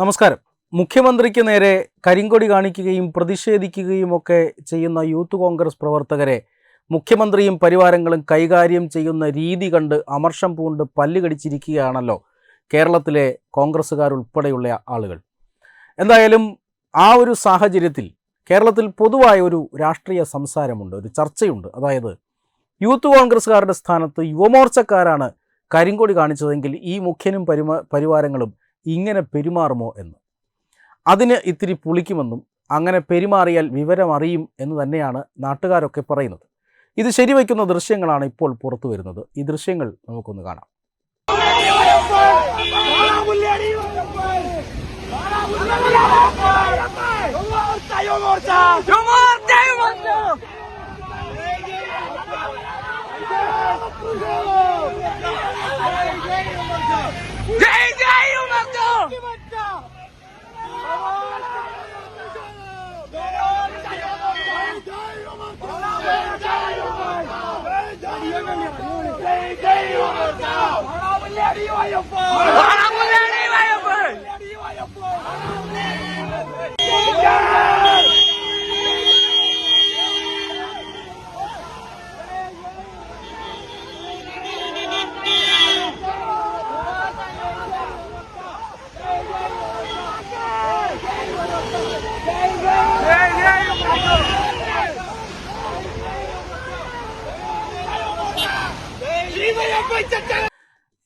നമസ്കാരം. മുഖ്യമന്ത്രിക്ക് നേരെ കരിങ്കൊടി കാണിക്കുകയും പ്രതിഷേധിക്കുകയും ഒക്കെ ചെയ്യുന്ന യൂത്ത് കോൺഗ്രസ് പ്രവർത്തകരെ മുഖ്യമന്ത്രിയും പരിവാരങ്ങളും കൈകാര്യം ചെയ്യുന്ന രീതി കണ്ട് അമർഷം പൂണ്ട് പല്ലുകടിച്ചിരിക്കുകയാണല്ലോ കേരളത്തിലെ കോൺഗ്രസ്സുകാരുൾപ്പെടെയുള്ള ആളുകൾ. എന്തായാലും ആ ഒരു സാഹചര്യത്തിൽ കേരളത്തിൽ പൊതുവായ ഒരു രാഷ്ട്രീയ സംസാരമുണ്ട് ഒരു ചർച്ചയുണ്ട്. അതായത് യൂത്ത് കോൺഗ്രസ്സുകാരുടെ സ്ഥാനത്ത് യുവമോർച്ചക്കാരാണ് കരിങ്കൊടി കാണിച്ചതെങ്കിൽ ഈ മുഖ്യനും പരിമ പരിവാരങ്ങളും ഇങ്ങനെ പെരുമാറുമോ എന്ന് അതിന് ഇത്തിരി പുളിക്കുമെന്നും അങ്ങനെ പെരുമാറിയാൽ വിവരമറിയും എന്ന് തന്നെയാണ് നാട്ടുകാരൊക്കെ പറയുന്നത് ഇത് ശരിവയ്ക്കുന്ന ദൃശ്യങ്ങളാണ് ഇപ്പോൾ പുറത്തു വരുന്നത് ഈ ദൃശ്യങ്ങൾ നമുക്കൊന്ന് കാണാം Hey, there you are! I'm not letting you on your phone!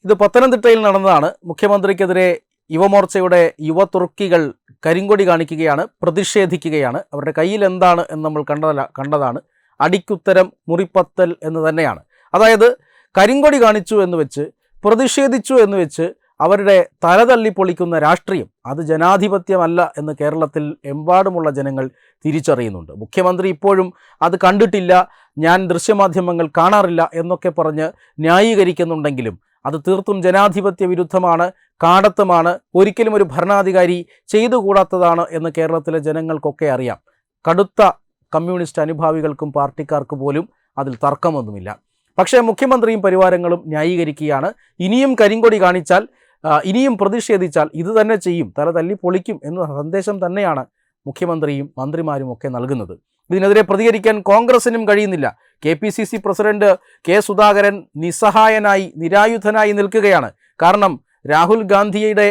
ഇത് പത്തനംതിട്ടയിൽ നടന്നതാണ്. മുഖ്യമന്ത്രിക്കെതിരെ യുവമോർച്ചയുടെ യുവതുർക്കികൾ കരിങ്കൊടി കാണിക്കുകയാണ് പ്രതിഷേധിക്കുകയാണ്. അവരുടെ കയ്യിൽ എന്താണ് എന്ന് നമ്മൾ കണ്ടതല്ല കണ്ടതാണ്. അടിക്കുത്തരം മുറിപ്പത്തൽ എന്ന് തന്നെയാണ്. അതായത് കരിങ്കൊടി കാണിച്ചു എന്ന് വെച്ച് പ്രതിഷേധിച്ചു എന്ന് വെച്ച് അവരുടെ തലതള്ളി പൊളിക്കുന്ന രാഷ്ട്രീയം അത് ജനാധിപത്യമല്ല എന്ന് കേരളത്തിൽ എമ്പാടുമുള്ള ജനങ്ങൾ തിരിച്ചറിയുന്നുണ്ട്. മുഖ്യമന്ത്രി ഇപ്പോഴും അത് കണ്ടിട്ടില്ല ഞാൻ ദൃശ്യമാധ്യമങ്ങൾ കാണാറില്ല എന്നൊക്കെ പറഞ്ഞ് ന്യായീകരിക്കുന്നുണ്ടെങ്കിലും അത് തീർത്തും ജനാധിപത്യ വിരുദ്ധമാണ് കാടത്തമാണ് ഒരിക്കലും ഒരു ഭരണാധികാരി ചെയ്തുകൂടാത്തതാണ് എന്ന് കേരളത്തിലെ ജനങ്ങൾക്കൊക്കെ അറിയാം. കടുത്ത കമ്മ്യൂണിസ്റ്റ് അനുഭാവികൾക്കും പാർട്ടിക്കാർക്ക് പോലും അതിൽ തർക്കമൊന്നുമില്ല. പക്ഷേ മുഖ്യമന്ത്രിയും പരിവാരങ്ങളും ന്യായീകരിക്കുകയാണ്. ഇനിയും കരിങ്കൊടി കാണിച്ചാൽ ഇനിയും പ്രതിഷേധിച്ചാൽ ഇത് തന്നെ ചെയ്യും തല തല്ലി പൊളിക്കും എന്ന സന്ദേശം തന്നെയാണ് മുഖ്യമന്ത്രിയും മന്ത്രിമാരും ഒക്കെ നൽകുന്നത്. ഇതിനെതിരെ പ്രതികരിക്കാൻ കോൺഗ്രസിനും കഴിയുന്നില്ല. K P C C president K Sudhakaran നിസ്സഹായനായി നിരായുധനായി നിൽക്കുകയാണ്. കാരണം രാഹുൽ ഗാന്ധിയുടെ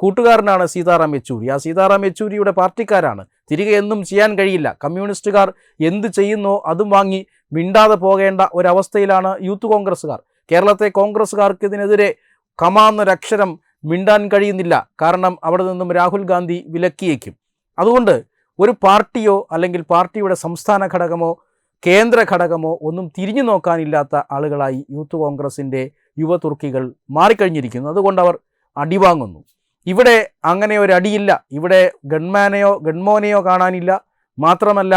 കൂട്ടുകാരനാണ് സീതാറാം യെച്ചൂരി. ആ സീതാറാം യെച്ചൂരിയുടെ പാർട്ടിക്കാരാണ്. തിരികെ എന്നും ചെയ്യാൻ കഴിയില്ല. കമ്മ്യൂണിസ്റ്റുകാർ എന്ത് ചെയ്യുന്നോ അതും വാങ്ങി മിണ്ടാതെ പോകേണ്ട ഒരവസ്ഥയിലാണ് യൂത്ത് കോൺഗ്രസ്സുകാർ. കേരളത്തെ കോൺഗ്രസ്സുകാർക്ക് ഇതിനെതിരെ കമാന്നൊരക്ഷരം മിണ്ടാൻ കഴിയുന്നില്ല. കാരണം അവിടെ നിന്നും രാഹുൽ ഗാന്ധി വിലക്കിയേക്കും. അതുകൊണ്ട് ഒരു പാർട്ടിയോ അല്ലെങ്കിൽ പാർട്ടിയുടെ സംസ്ഥാന ഘടകമോ കേന്ദ്ര ഘടകമോ ഒന്നും തിരിഞ്ഞു നോക്കാനില്ലാത്ത ആളുകളായി യൂത്ത് കോൺഗ്രസിന്റെ യുവതുർക്കികൾ മാറിക്കഴിഞ്ഞിരിക്കുന്നു. അതുകൊണ്ട് അവർ അടിവാങ്ങുന്നു. ഇവിടെ അങ്ങനെ ഒരു അടിയില്ല. ഇവിടെ ഗൺമാനെയോ ഗൺമോനെയോ കാണാനില്ല. മാത്രമല്ല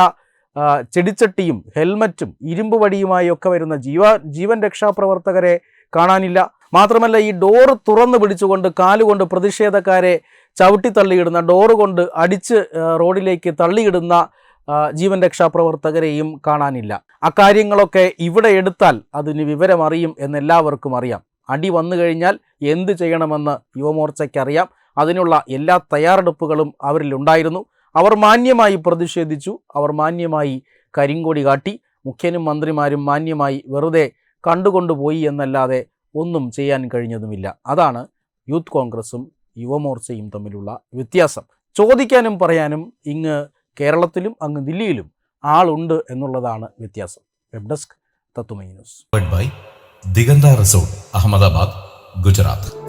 ചെടിച്ചട്ടിയും ഹെൽമറ്റും ഇരുമ്പ് വടിയുമായി ഒക്കെ വരുന്ന ജീവ ജീവൻ രക്ഷാപ്രവർത്തകരെ കാണാനില്ല. മാത്രമല്ല ഈ ഡോറ് തുറന്നു പിടിച്ചുകൊണ്ട് കാലുകൊണ്ട് പ്രതിഷേധക്കാരെ ചവിട്ടി തള്ളിയിടുന്ന ഡോറ് കൊണ്ട് അടിച്ച് റോഡിലേക്ക് തള്ളിയിടുന്ന ജീവൻ രക്ഷാപ്രവർത്തകരെയും കാണാനില്ല. അക്കാര്യങ്ങളൊക്കെ ഇവിടെ എടുത്താൽ അതിന് വിവരമറിയും എന്നെല്ലാവർക്കും അറിയാം. അടി വന്നു കഴിഞ്ഞാൽ എന്ത് ചെയ്യണമെന്ന് യുവമോർച്ചയ്ക്കറിയാം. അതിനുള്ള എല്ലാ തയ്യാറെടുപ്പുകളും അവരിലുണ്ടായിരുന്നു അവർ മാന്യമായി പ്രതിഷേധിച്ചു. അവർ മാന്യമായി കരിങ്കൊടി കാട്ടി. മുഖ്യനും മന്ത്രിമാരും മാന്യമായി വെറുതെ കണ്ടുകൊണ്ടുപോയി എന്നല്ലാതെ ഒന്നും ചെയ്യാൻ കഴിഞ്ഞതുമില്ല. അതാണ് യൂത്ത് കോൺഗ്രസും യുവമോർച്ചയും തമ്മിലുള്ള വ്യത്യാസം. ചോദിക്കാനും പറയാനും ഇങ്ങ് കേരളത്തിലും അങ്ങ് ദില്ലിയിലും ആളുണ്ട് എന്നുള്ളതാണ് വ്യത്യാസം. വെബ് ഡെസ്ക് തത്തുമൈ news. By Diganta resort Ahmedabad Gujarat.